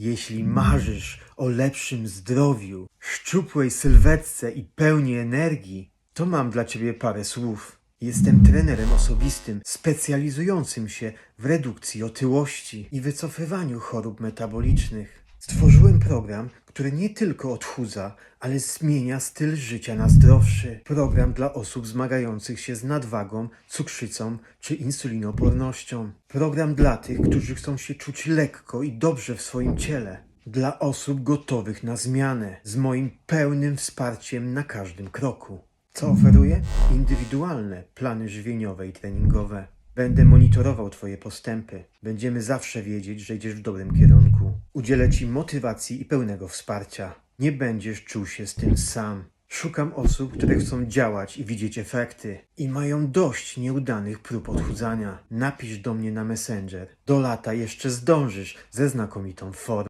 Jeśli marzysz o lepszym zdrowiu, szczupłej sylwetce i pełni energii, to mam dla ciebie parę słów. Jestem trenerem osobistym specjalizującym się w redukcji otyłości i wycofywaniu chorób metabolicznych. Stworzyłem program, który nie tylko odchudza, ale zmienia styl życia na zdrowszy. Program dla osób zmagających się z nadwagą, cukrzycą czy insulinopornością. Program dla tych, którzy chcą się czuć lekko i dobrze w swoim ciele. Dla osób gotowych na zmianę, z moim pełnym wsparciem na każdym kroku. Co oferuję? Indywidualne plany żywieniowe i treningowe. Będę monitorował Twoje postępy. Będziemy zawsze wiedzieć, że idziesz w dobrym kierunku. Udzielę Ci motywacji i pełnego wsparcia. Nie będziesz czuł się z tym sam. Szukam osób, które chcą działać i widzieć efekty i mają dość nieudanych prób odchudzania. Napisz do mnie na Messenger. Do lata jeszcze zdążysz ze znakomitą formą.